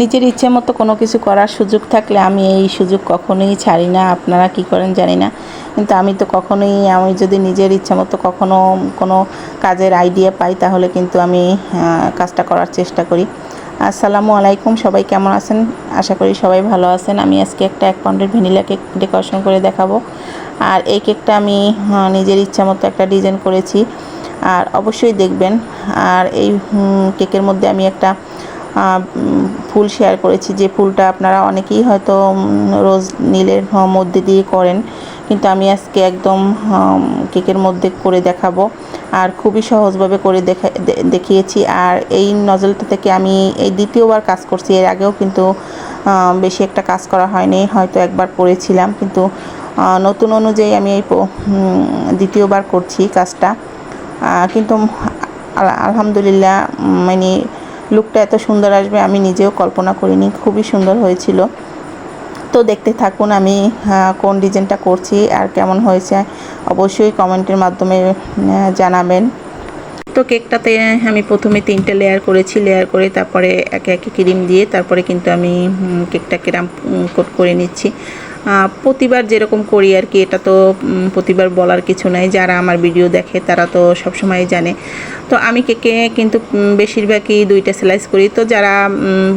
নিজের ইচ্ছে মতো কোনো কিছু করার সুযোগ থাকলে আমি এই সুযোগ কখনোই ছাড়ি না। আপনারা কি করেন জানি না। কিন্তু আমি তো কখনোই, আমি যদি নিজের ইচ্ছা মতো কখনো কোনো কাজের আইডিয়া পাই, তাহলে কিন্তু আমি কাজটা করার চেষ্টা করি। আসসালামু আলাইকুম, সবাই কেমন আছেন? আশা করি সবাই ভালো আছেন। আমি আজকে একটা এক পাউন্ডের ভ্যানিলা কেক ডেকোরেশন করে দেখাবো। আর এই কেকটা আমি নিজের ইচ্ছা মতো একটা ডিজাইন করেছি। আর অবশ্যই দেখবেন। আর এই কেকের মধ্যে আমি একটা ফুল শেয়ার করেছি যে ফুলটা আপনারা অনেকেই হয়তো রোজ নীলের মধ্যে দিয়ে করেন। কিন্তু আমি আজকে একদম কেকের মধ্যে করে দেখাবো। আর খুবই সহজভাবে করে দেখা দেখিয়েছি। আর এই নজলটা থেকে আমি এই দ্বিতীয়বার কাজ করছি। এর আগেও কিন্তু বেশি একটা কাজ করা হয়নি। হয়তো একবার করেছিলাম। কিন্তু নতুন অনুযায়ী আমি এই দ্বিতীয়বার করছি কাজটা। কিন্তু আলহামদুলিল্লাহ মানে লুকটা এত সুন্দর আসবে, আমি নিজেও কল্পনা করিনি, খুবই সুন্দর হয়েছিল। তো দেখতে থাকুন আমি কোন ডিজাইনটা করছি আর কেমন হয়েছে, অবশ্যই কমেন্টের মাধ্যমে জানাবেন। তো কেকটাতে আমি প্রথমে তিনটে লেয়ার করেছি লেয়ার করে তারপরে একে একে ক্রিম দিয়ে তারপরে কিন্তু আমি কেকটা কেরাম কোট করে নিচ্ছি। প্রতিবার যেরকম করি আর কি, এটা তো প্রতিবার বলার কিছু নাই। যারা আমার ভিডিও দেখে, তারা তো সবসময় জানে। তো আমি কেকে কিন্তু বেশিরভাগই দুইটা স্লাইস করি। তো যারা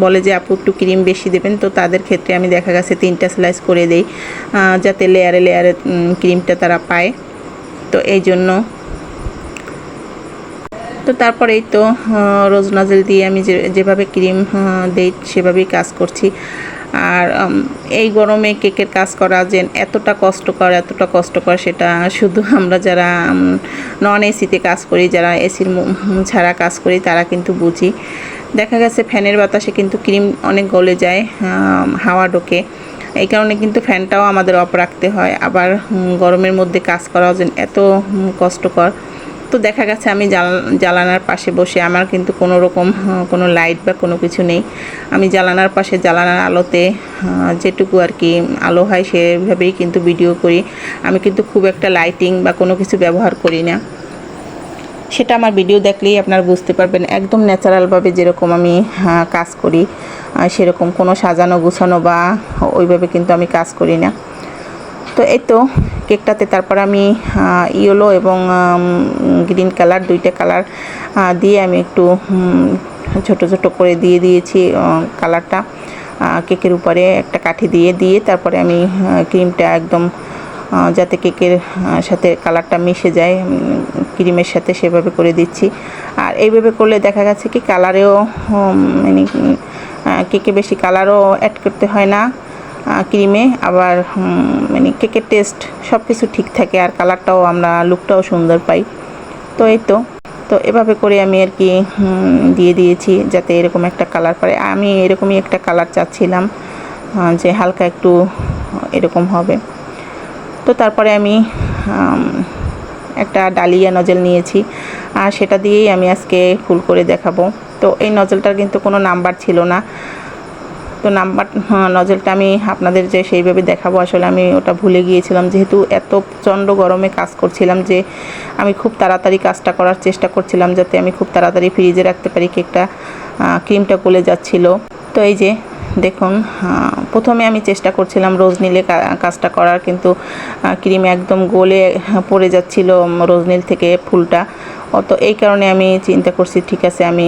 বলে যে, আপু, একটু ক্রিম বেশি দেবেন, তো তাদের ক্ষেত্রে আমি দেখা গেছে তিনটা স্লাইস করে দেই যাতে লেয়ারে লেয়ারে ক্রিমটা তারা পায়। তো এই জন্য। তো তারপরেই তো রোজ নজেল দিয়ে আমি যেভাবে ক্রিম দেই, সেভাবেই কাজ করছি। আর এই গরমে কেকের কাজ করা যে এতটা কষ্টকর এতটা কষ্টকর সেটা শুধু আমরা যারা নন এসিতে কাজ করি, যারা এসির ছাড়া কাজ করি, তারা কিন্তু বুঝি। দেখা গেছে ফ্যানের বাতাসে কিন্তু ক্রিম অনেক গলে যায় হাওয়া ঢোকে। এই কারণে কিন্তু ফ্যানটাও আমাদের অফ রাখতে হয়। আবার গরমের মধ্যে কাজ করাও যে এত কষ্টকর। তো দেখা গেছে আমি জানালার পাশে বসে আমার কিন্তু কোনো রকম কোনো লাইট বা কোনো কিছু নেই। আমি জানালার পাশে জানালার আলোতে যেটুকু আর কি আলো হয় সেভাবেই কিন্তু ভিডিও করি। আমি কিন্তু খুব একটা লাইটিং বা কোনো কিছু ব্যবহার করি না। সেটা আমার ভিডিও দেখলেই আপনারা বুঝতে পারবেন। একদম ন্যাচারালভাবে যেরকম আমি কাজ করি সেরকম কোনো সাজানো গুছানো বা ওইভাবে কিন্তু আমি কাজ করি না। তো এই তো কেকটাতে তারপর আমি ইয়েলো এবং গ্রিন কালার দুইটা কালার দিয়ে আমি একটু ছোট ছোট করে দিয়ে দিয়েছি কালারটা কেকের উপরে একটা কাঠি দিয়ে দিয়ে তারপরে আমি ক্রিমটা একদম যাতে কেকের সাথে কালারটা মিশে যায় ক্রিমের সাথে সেভাবে করে দিচ্ছি। আর এইভাবে করলে দেখা গেছে কি কালারেও মানে কেকে বেশি কালারও অ্যাড করতে হয় না। ক্রিমে আবার মানে কেকের টেস্ট সব কিছু ঠিক থাকে আর কালারটাও আমরা লুকটাও সুন্দর পাই। তো এই তো তো এভাবে করে আমি আর কি দিয়ে দিয়েছি যাতে এরকম একটা কালার পারে আমি এরকমই একটা কালার চাচ্ছিলাম যে হালকা একটু, এরকম হবে। তো তারপরে আমি একটা ডালিয়া নজল নিয়েছি। আর সেটা দিয়েই আমি আজকে ফুল করে দেখাবো। তো এই নজলটার কিন্তু কোনো নাম্বার ছিল না। তো নাম্বার হ্যাঁ, নজলটা আমি আপনাদের যে সেইভাবে দেখাবো আসলে আমি ওটা ভুলে গিয়েছিলাম। যেহেতু এত প্রচণ্ড গরমে কাজ করছিলাম যে আমি খুব তাড়াতাড়ি কাজটা করার চেষ্টা করছিলাম যাতে আমি খুব তাড়াতাড়ি ফ্রিজে রাখতে পারি কেকটা ক্রিমটা গলে যাচ্ছিল। তো এই যে দেখুন প্রথমে আমি চেষ্টা করছিলাম রোজ নীলে কাজটা করার কিন্তু ক্রিম একদম গলে পড়ে যাচ্ছিল রোজ নীল থেকে ফুলটা। ও তো এই কারণে আমি চিন্তা করছি ঠিক আছে আমি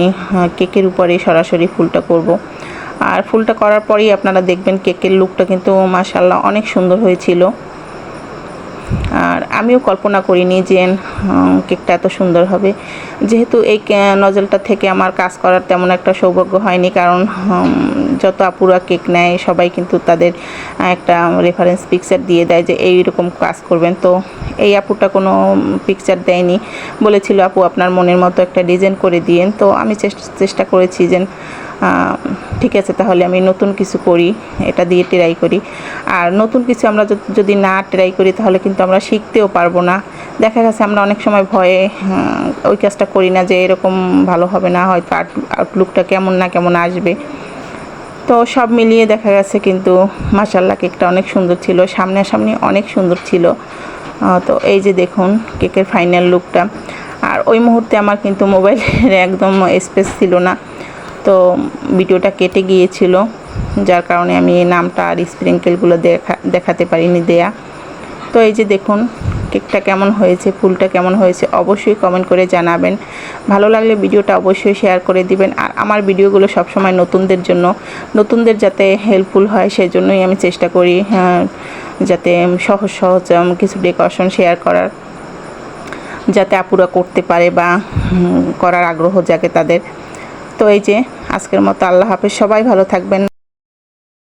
কেকের উপরে সরাসরি ফুলটা করব। আর ফুলটা করার পরেই আপনারা দেখবেন কেকের লুকটা কিন্তু মাসাল্লাহ অনেক সুন্দর হয়েছিল। আর আমিও কল্পনা করিনি যে কেকটা এত সুন্দর হবে। যেহেতু এই নজলটা থেকে আমার কাজ করার তেমন একটা সৌভাগ্য হয়নি কারণ যত আপুরা কেক নেয়, সবাই কিন্তু তাদের একটা রেফারেন্স পিকচার দিয়ে দেয় যে, এই রকম কাজ করবেন। তো এই আপুটা কোনো পিকচার দেয়নি। বলেছিল, আপু, আপনার মনের মতো একটা ডিজাইন করে দিয়েন। তো আমি চেষ্টা করেছি যে ঠিক আছে, তাহলে আমি নতুন কিছু করি, এটা দিয়ে ট্রাই করি। আর নতুন কিছু আমরা যদি- না ট্রাই করি, তাহলে কিন্তু আমরা শিখতেও পারব না। দেখা গেছে আমরা অনেক সময় ভয়ে ওই কাজটা করি না যে এরকম ভালো হবে না, হয়তো আর্ট আউটলুকটা কেমন না কেমন আসবে। তো সব মিলিয়ে দেখা গেছে কিন্তু মাসাল্লাহ কেকটা অনেক সুন্দর ছিল, সামনাসামনি অনেক সুন্দর ছিল। তো এই যে দেখুন, কেকের ফাইনাল লুকটা আর ওই মুহূর্তে আমার কিন্তু মোবাইলের একদম স্পেস ছিল না। তো ভিডিওটা কেটে গিয়েছিল যার কারণে আমি এই নামটা আর স্প্রিঙ্কেলগুলো দেখা দেখাতে পারিনি দেয়া। তো এই যে দেখুন কেকটা কেমন হয়েছে ফুলটা কেমন হয়েছে অবশ্যই কমেন্ট করে জানাবেন। ভালো লাগলে ভিডিওটা অবশ্যই শেয়ার করে দিবেন। আর আমার ভিডিওগুলো সবসময় নতুনদের জন্য নতুনদের যাতে হেল্পফুল হয় সেজন্যই আমি চেষ্টা করি হ্যাঁ, যাতে সহজ সহজ কিছু ডেকোরেশন শেয়ার করার। যাতে আপুরা করতে পারে বা করার আগ্রহ জাগে তাদের। তো এই যে আজকের মতো আল্লাহ হাফেজ। সবাই ভালো থাকবেন।